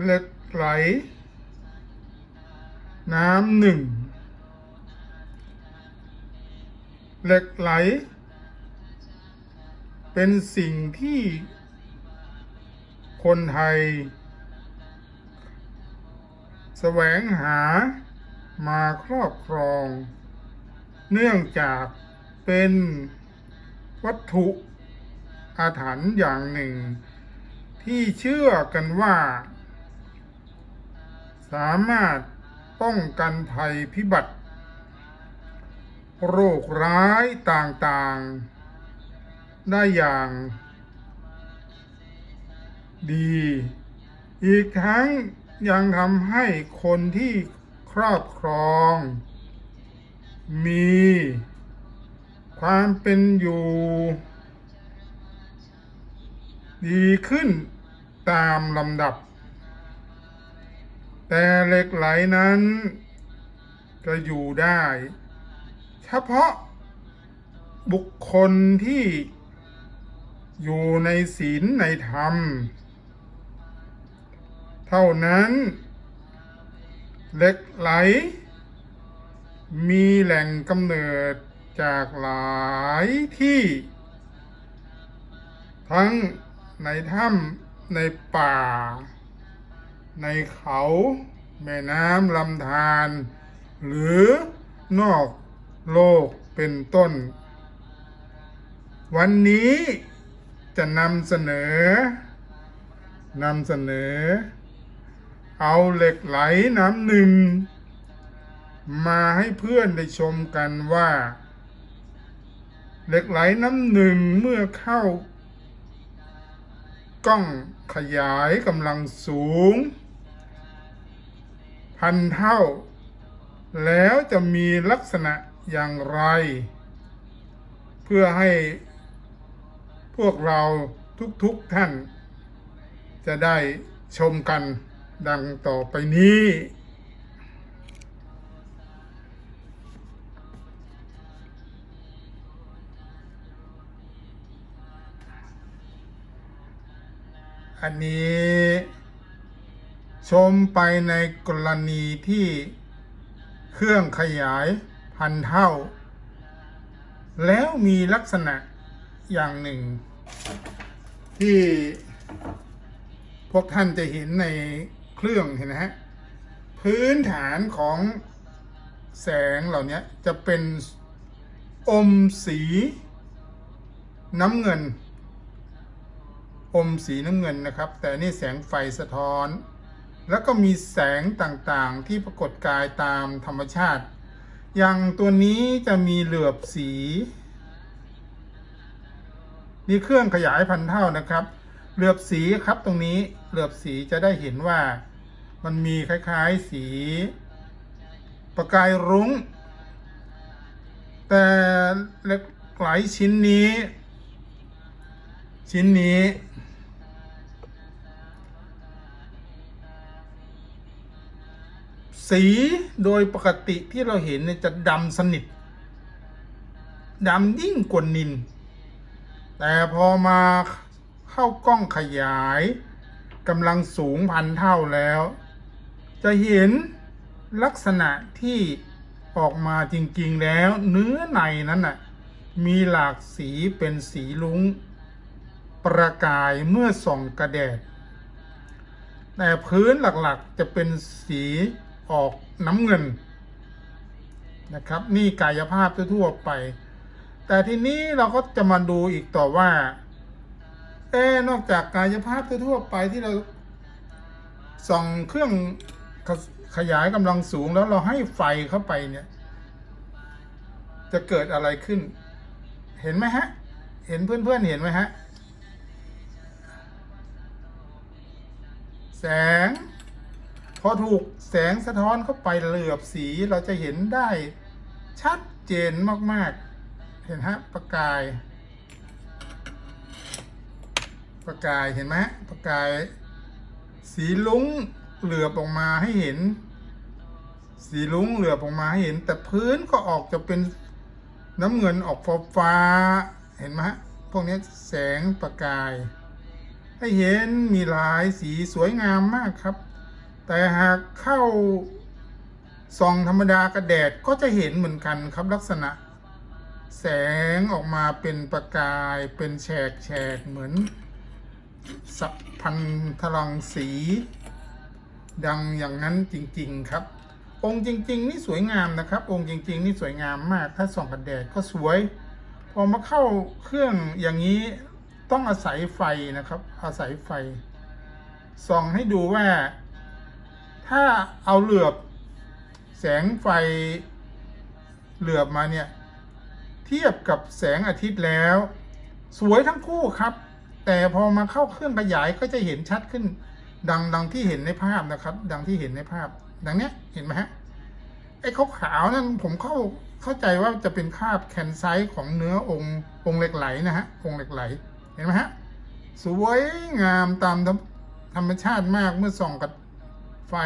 เหล็กไหล น้ำหนึ่งเหล็กไหล เป็นสิ่งที่คนไทย แสวงหามาครอบครอง เนื่องจากเป็นวัตถุอาถรรพ์อย่างหนึ่ง ที่เชื่อกันว่า สามารถป้องกันภัยพิบัติ โรคร้ายต่างๆ ได้อย่าง ดี อีกทั้งยังทำให้คนที่ครอบครอง มี ความเป็นอยู่ ดีขึ้นตามลำดับ แต่เหล็กไหลนั้น จะอยู่ได้ เฉพาะบุคคลที่อยู่ในศีลในธรรม เท่านั้นเหล็กไหล มีแหล่งกำเนิดจากหลายที่ ทั้งในถ้ำในป่า ในเขา แม่น้ำลำธารหรือนอกโลกเป็นต้น วันนี้จะนำเสนอนำเสนอ เอาเหล็กไหลน้ำหนึ่ง มาให้เพื่อนได้ชมกันว่า เหล็กไหลน้ำหนึ่งเมื่อเข้ากล้องขยายกำลังสูง พันเท่า แล้วจะมีลักษณะอย่างไร เพื่อให้พวกเราทุกๆทท่าน จะได้ชมกันดังต่อไปนี้ อันนี้ ชมไปในกรณีที่เครื่องขยายพันเท่า แล้วมีลักษณะอย่างหนึ่ง ที่พวกท่านจะเห็นในเครื่องเห็นไหมฮะ พื้นฐานของแสงเหล่านี้จะเป็นอมสีน้ำเงิน อมสีน้ำเงินนะครับ แต่นี่แสงไฟสะท้อน แล้วก็มีแสงต่างๆที่ปรากฏกายตามธรรมชาติ อย่างตัวนี้จะมีเหลือบสีนี่เครื่องขยายพันเท่านะครับ เหลือบสีครับตรงนี้เหลือบสีจะได้เห็นว่ามันมีคล้ายๆสีประกายรุง้ง แต่เหล็กไหลชิ้นนี้ ชิ้นนี้ สีโดยปกติที่เราเห็นเนี่ยจะดำสนิทดำยิ่งกว่านิน แต่พอมาเข้ากล้องขยายกำลังสูงพันเท่าแล้ว จะเห็นลักษณะที่ออกมาจริงๆแล้ว เนื้อในนั้นน่ะมีหลากสีเป็นสีลุ้ง ประกายเมื่อส่องกระแดดแต่พื้นหลักๆจะเป็นสี ออกน้ำเงินนะครับ นี่กายภาพทั่วๆไป แต่ทีนี้เราก็จะมาดูอีกต่อว่าเอ๊นอกจากกายภาพทั่วๆไปที่เราส่องเครื่องขขยายกำลังสูงแล้วเราให้ไฟเข้าไปเนี่ย จะเกิดอะไรขึ้น เห็นไหมฮะ เห็นเพื่อนๆเห็นไหมฮะ แสง พอถูกแสงสะท้อนเข้าไปเหลือบสีเราจะเห็นได้ชัดเจนมากๆ เห็นฮะประกาย ประกายเห็นไหมประกาย สีลุ้งเหลือบออกมาให้เห็น สีลุ้งเหลือบออกมาให้เห็น แต่พื้นก็ออกจะเป็นน้ำเงินออกฟ้าฟ้าเห็นไหมฮะพวกนี้แสงประกาย ให้เห็นมีหลายสีสวยงามมากครับ แต่หากเข้าส่องธรรมดากระแดดก็จะเห็นเหมือนกันครับลักษณะ แสงออกมาเป็นประกายเป็นแฉกแฉกเหมือน สัพพันธรังสี ดังอย่างนั้นจริง ๆครับ องค์จริง ๆ นี่สวยงามนะครับ องค์จริง ๆ นี่สวยงามมาก ถ้าส่องกระแดดก็สวย พอมาเข้าเครื่องอย่างนี้ต้องอาศัยไฟนะครับ อาศัยไฟส่องให้ดูว่า ถ้าเอาเหลือบแสงไฟเหลือบมาเนี่ย เทียบกับแสงอาทิตย์แล้ว สวยทั้งคู่ครับ แต่พอมาเข้าเครื่องขยายก็จะเห็นชัดขึ้น ดังดังที่เห็นในภาพนะครับ ดังที่เห็นในภาพ ดังเนี้ยเห็นไหมฮะไอ้ขาวขาวนั่นผมเข้าเข้าใจว่าจะเป็นคราบแคนไซต์ของเนื้อองค์องค์เหล็กไหลนะฮะองค์เหล็กไหลเห็นไหมฮะสวยงามตามธรรมธรรมชาติมากเมื่อส่องกับ ไฟ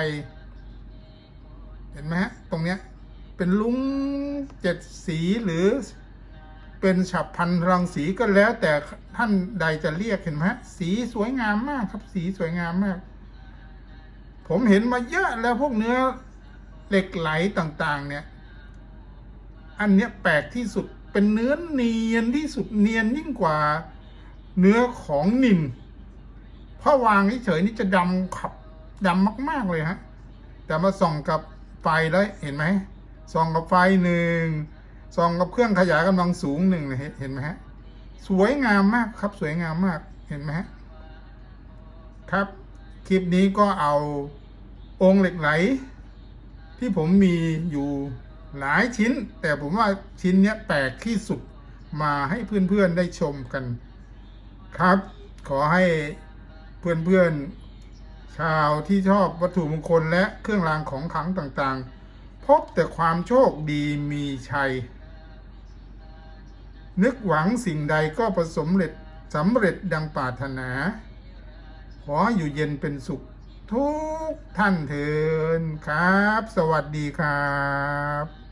เห็นไหมฮะ ตรงเนี้ย เป็นลุ้งเจ็ดสีหรือเป็นฉับพันรังสีก็แล้ว แต่ท่านใดจะเรียกเห็นไหมฮะสีสวยงามมากครับ สีสวยงามมาก ผมเห็นมาเยอะแล้วพวกเนื้อเหล็กไหลต่างๆ เนี่ย อันเนี้ยแปลกที่สุดเป็นเนื้อเนียนที่สุดเนียนยิ่งกว่าเนื้อของนินเพราะวางเฉยๆนี่จะดำขับ ดำมาก ๆ เลยฮะ แต่มาส่องกับไฟแล้วเห็นไหมส่องกับไฟหนึ่งส่องกับเครื่องขยายกำลังสูงหนึ่งเห็นเห็นไหมฮะ สวยงามมากครับสวยงามมากเห็นไหมฮะ ครับ คลิปนี้ก็เอาองค์เหล็กไหล ที่ผมมีอยู่หลายชิ้น แต่ผมว่าชิ้นนี้แปลกที่สุดมาให้เพื่อนๆได้ชมกัน ครับ ขอให้เพื่อนๆ ชาวที่ชอบวัตถุมงคลและเครื่องรางของขลังต่างๆ พบแต่ความโชคดีมีชัย นึกหวังสิ่งใดก็ประสมเร็จสำเร็จดังปรารถนา ขออยู่เย็นเป็นสุขทุกท่านเถินครับ สวัสดีครับ